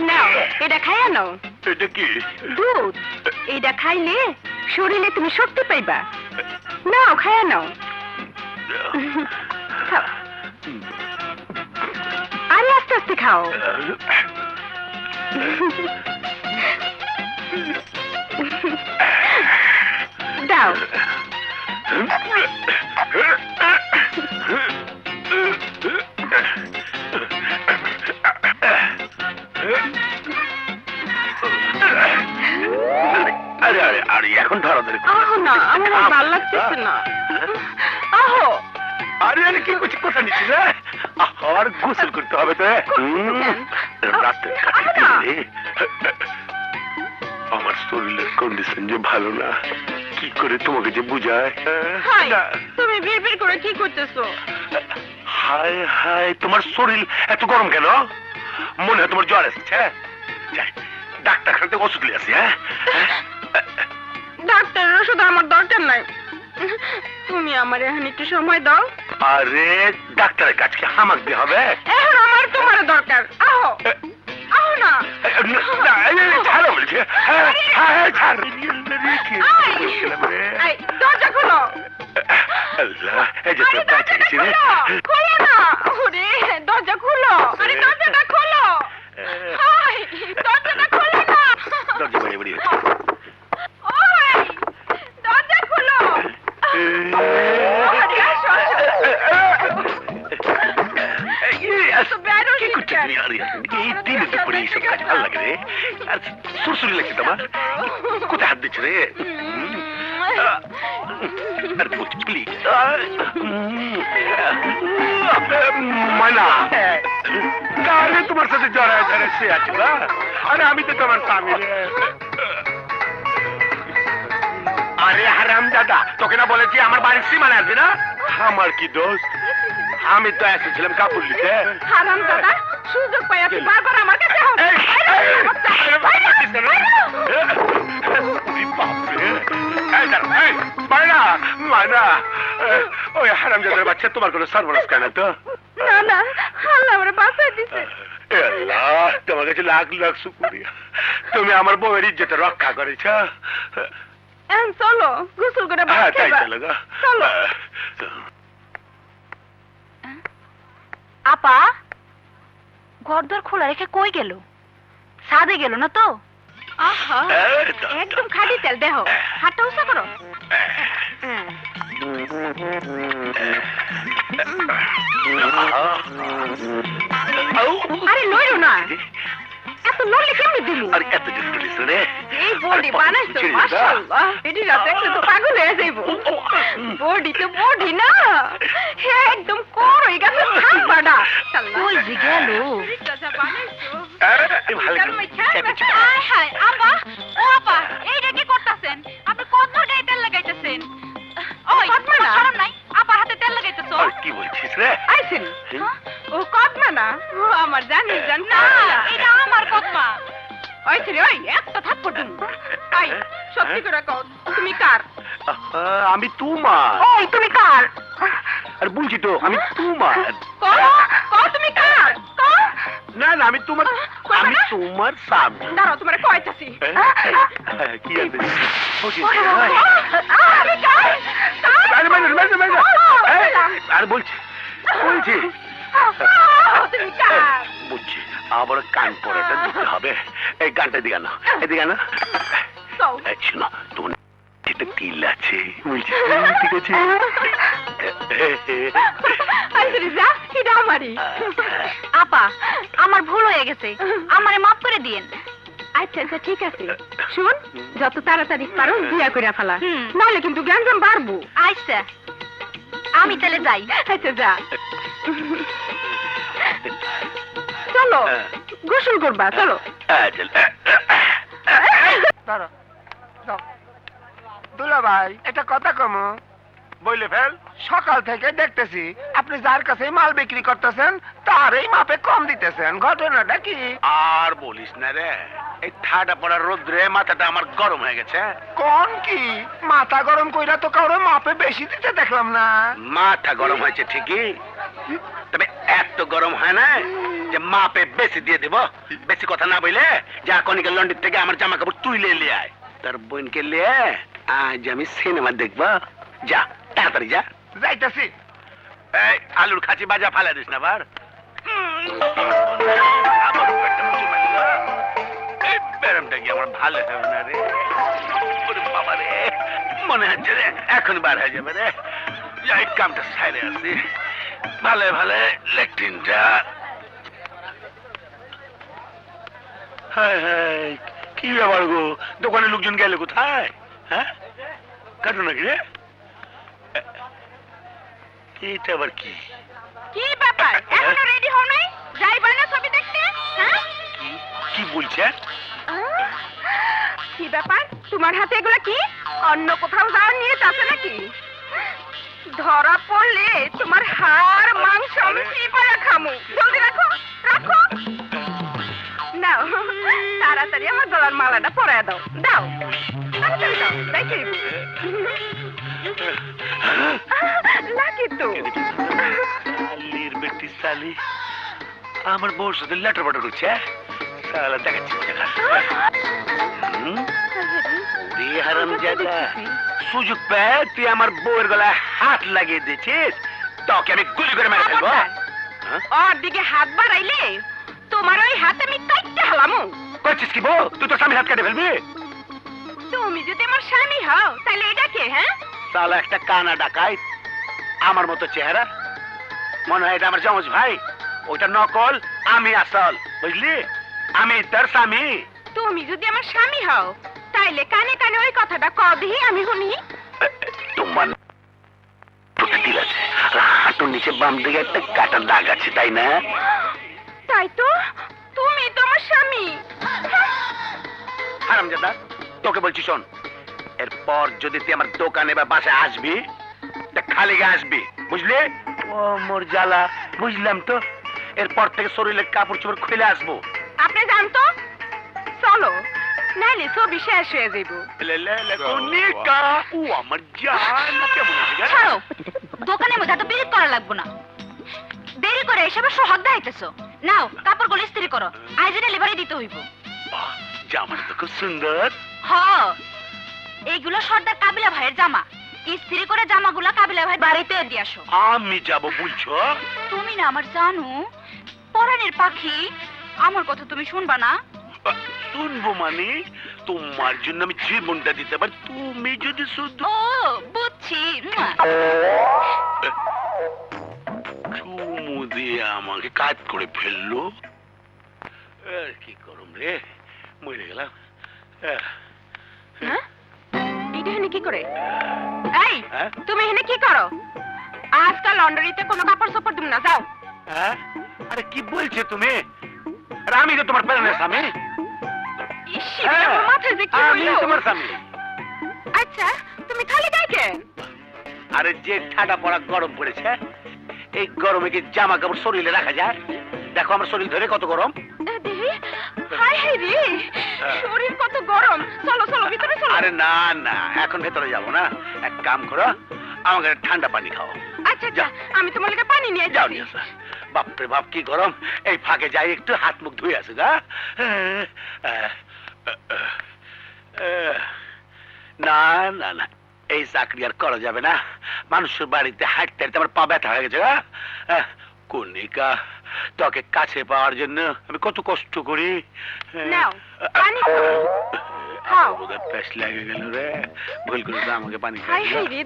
নাও এটা খাইয়া নাও। এটা কি? দুধ। এটা খাইলে শরীরে তুমি শক্তি পাইবা। নাও খাইয়া নাও। আরে আস্তে আস্তে খাও। দাও। আরে এখন ধরাধরি। আহো না আমার আর ভালো লাগতেছে না। আহো। আরে আরে কি করছি কোথা নিচ্ছি রে আর গোসল করতে হবে তো হুম, রাতে কাটিয়ে আরে না। দিলে। আমার শরীরের কন্ডিশন যে ভালো না কি করে তোমাকে যে বুঝায় না। তুমি বিড়বিড় করে কি করতেছো? হায় হায় তোমার শরীর এত গরম কেন? মনে হয় তোমার জ্বর এসেছে যাই ডাক্তার খাতে ওষুধ নিয়ে আসি হ্যাঁ? ডাক্তারের ওষুধ আমার দরকার নাই। তুমি আমার এখন একটু সময় দাও। আরে ডাক্তারের কাছে হামাক দিয়ে হবে? এখন আমার তোমার দরকার। আহো। আহো না। না, ছাড়ো বলছি। হ্যাঁ, হ্যাঁ। কি? এই, দরজা খোলো। আল্লাহ, এই যে তোর গেছি রে। খোলো। না। ওরে দরজা খোলো। আরে দরজাটা খোলো। দরজাটা খোলো না। দরজা বাড়ি বাড়ি ওই দরজা খোলো আরে আসো আসো তো বেরো কি করছ তুমি? আরে, এই দিনে দুপুরে এইসব কাজ ভালো লাগে রে আর সুরসুরি লাগছে তোমার কোথায় হাত দিচ্ছে রে হুম। আহ, আরে বলছি প্লিজ মানা তাহলে তোমার সাথে জড়ায় সে আছে না আরে আমি তো তোমার স্বামী আরে হারাম দাদা তোকে না বলেছি আমার বাড়ির সীমানা আসবে না? আমার কি দোষ? আমি তো এসেছিলাম কাপড় নিতে। হারাম দাদা সুযোগ পাই আপনি বারবার আমার কাছে ওই হারামজাদার বাচ্চা তোমার কোনো সর্বনাশ কেন তো? না না আল্লাহ আমার বাঁচাই দিছে। আল্লাহ তোমার কাছে লাখ লাখ শুকুরিয়া। তুমি আমার বউয়ের ইজ্জতে রক্ষা করেছ। এখন চলো গোসল করে হ্যাঁ ভাত তাই খাইবা চলো আপা ঘরদর খোলা রেখে কই গেল? সাদে গেল না তো? আহা একদম খাঁটি তেল দেহ। হাতটা উঁচা করো। হ্যাঁ। আরে লইরো না। এত লড়লে কেমনি দিলু? আরে এত জোর তুলিস রে। এই বডি বানাইছো মাশাআল্লাহ। এটি রাতে একটু তো পাগল হয়ে যাইবো। বডি তো বডি না। হে একদম করই গেছে থাকবাডা কই যে গেল। হায় হায় আপা ও আপা এইটা কি করতাছেন? আপনি কত গায়ে তেল লাগাইতেছেন? ওই কদমা না? শরম নাই? আপার হাতে তেল লাগাইতেছো? কি বলছিস রে? আইছেন? ও না? ও আমার জানিস জান। না এটা আমার কদমা। ওই ছেলে ওই এত থাপ্পড় দিন। আই সত্যি করে কও তুমি কার? আমি তোমার। ওই তুমি কার? আর বলছি তো আমি তোমার। কও কও তুমি কার? কও? না না আমি তোমার আমি তোমার স্বামী। দাঁড়াও তোমার হ্যাঁ, কি আছে? বলছি, হ্যাঁ। আমি কার? আরে, মানে, মানে, মানে, বলছি বলছি। তুমি কার? আবার কান পড়াটা দিতে হবে। এই গানটা দিকে আনো এদিকে আনো। কও এই, শোনো তোমার যেটা তিল আছে। বলছি ঠিক আছে। এটা আমারই। আপা আমার ভুল হয়ে গেছে। আমারে মাফ করে দিয়েন। আচ্ছা আচ্ছা ঠিক আছে। শুন যত তাড়াতাড়ি পারো বিয়া করে ফেলা। হুম। নাহলে কিন্তু গ্যাঞ্জাম বাড়বো। আচ্ছা আমি তাহলে যাই। আচ্ছা যা। চলো। গোসল করবা চলো। দাঁড়া দুলা ভাই এটা কথা কম। বইলে ফেল। সকাল থেকে দেখতেছি আপনি যার কাছে মাল বিক্রি করতেছেন তারই মাপে কম দিতেছেন। ঘটনাটা কি? আর বলিস না রে। এই ঠাডা পড়ার রোদ্রে মাথাটা আমার গরম হয়ে গেছে। কোন কি? মাথা গরম কইরা তো কারও মাপে বেশি দিতে দেখলাম না। মাথা গরম হয়েছে ঠিকই। তবে এত গরম হয় না যে মাপে বেশি দিয়ে দেব। বেশি কথা না বইলে যা কনিকা লন্ডন থেকে আমার জামা কাপড় তুইলে লিয়ে আয়। তার বোনকে লিয়ে আজ আমি সিনেমা দেখব। যা তাড়াতাড়ি যা। যাইতাছি। এই আলুর খাঁচি বাজা ফালা দিস না বার আমার পেটটা মুছে মারি গো। এই ব্যায়ামটা কি আমার ভালো হবে না রে? বাবা রে মনে হচ্ছে রে এখন বার হয়ে যাবে রে। যাই কামটা সাইরে আসি ভালো ভালো লেট্রিনটা। হায় হায় কি ব্যাপার গো? দোকানে লোকজন গেলে কোথায়? হ্যাঁ? কাটো নাকি রে? এটা আবার কি? কি ব্যাপার? এখনও রেডি হও নাই? যাইবা না ছবি দেখতে হ্যাঁ? কি কি বলছে? কি ব্যাপার? তোমার হাতে এগুলো কি? অন্য কোথাও যাওয়ার নিয়ে আছে নাকি? ধরা পড়লে তোমার হাড় মাংস আমি চিপায়া খামু। জলদি রাখো রাখো। নাও তাড়াতাড়ি আমার গলার মালাটা পরায় দাও। দাও। তাড়াতাড়ি দাও দেখি লাগে তো? শালির বেটি শালি আমার বউর সাথে লেটার বাটার করছে শালা দেখাচ্ছি। দেখা হুম? হারামজাদা সুযোগ পেয়ে তুই আমার বউয়ের গলায় হাত লাগিয়ে দিয়েছিস। তোকে আমি গুলি করে মেরে ফেলব। হ্যাঁ? ওর দিকে হাত বাড়াইলে তোমার ওই হাত আমি কাটতে হালামু। করছিস কি বউ? তুই তো স্বামীর হাত কেটে ফেলবি? তুমি যদি আমার স্বামী হও তাহলে এটা কে হ্যাঁ? শালা একটা কানা ডাকাই আমার মতো চেহারা। মনে হয় এটা আমার জমজ ভাই। ওইটা নকল আমি আসল বুঝলি? আমি তার স্বামী। তুমি যদি আমার স্বামী হও তাইলে কানে কানে ওই কথাটা কবি আমি শুনি। তোমার আছে। হাঁটুর নিচে বাম দিকে একটা কাটার দাগ আছে তাই না? তাই তো? তুমি তো আমার স্বামী। হারামজাদা তোকে বলছি শোন এরপর যদি তুই আমার দোকানে বা বাসায় আসবি তা খালি আসবি বুঝলি? ও মোর জ্বালা বুঝলাম তো। এরপর থেকে শরীরের কাপড় চোপড় খুলে আসব। আপনি জানতো চলো। নাইলে ছবি শেষ হয়ে যাইব। লে লে লে কনিকা ও আমার জান। কেমন ছাড়ো দোকানের মধ্যে এত বিরিত করা লাগবে না। দেরি করে এসবে সোহাগ দেখাইতেছো। নাও কাপড়গুলো ইস্ত্রি করো। আজ ডেলিভারি দিতে হইব। জামাটা তো খুব সুন্দর। হ এইগুলো সর্দার কাবিলা ভাইয়ের জামা। ইস্ত্রি করে জামাগুলো কাবিলা ভাই বাড়িতে দিয়ে আসো। আমি যাব বলছো তুমি না আমার জানো। পরাণের পাখি আমার কথা তুমি শুনবা না। মানে তোমার জন্য আমি জীবনটা দিতে পারি। তুমি যদি শুধু ও বুঝছি মুয়া। চুমু দিয়ে আমাকে কাজ করে ফেলল। আর কি করম রে মরে গেলাম। আহ, হ্যাঁ? এটা এখানে কি করে? এই হ্যাঁ? তুমি এখানে কি করো? আজকাল লন্ডারিতে কোনো কাপড় সাপড় তুমি না যাও। হ্যাঁ? আরে কি বলছো তুমি? আরে আমি তো তোমার প্যারেন্টের স্বামী। আমি হইল? তোমার স্বামী। আচ্ছা তুমি খালি গায়ে কেন আরে যে ঠাডা পড়া গরম পড়েছে এই গরমে কি জামা কাপড় শরীরে রাখা যায়? দেখো আমার শরীর ধরে কত গরম। হাই হাই রে হ্যাঁ। শরীর কত গরম। চলো চলো ভিতরে চলো। আরে না না এখন ভেতরে যাব না। এক কাম করো আমাকে ঠান্ডা পানি খাও। আচ্ছা আচ্ছা আমি তোমার লাগে পানি নিয়ে যাও নিয়ে। বাপরে বাপ কি গরম। এই ফাঁকে যাই একটু হাত মুখ ধুয়ে আসো গা। না না না। এই চাকরি আর করা যাবে না। মানুষের বাড়িতে হাঁটতে হাঁটতে আমার পা ব্যথা হয়ে গেছে গা আহ, কণিকা তোকে কাছে পাওয়ার জন্য আমি কত কষ্ট করি। প্যাস লেগে গেল রে। ভুল করে আমাকে পানি হাই খাইয়ে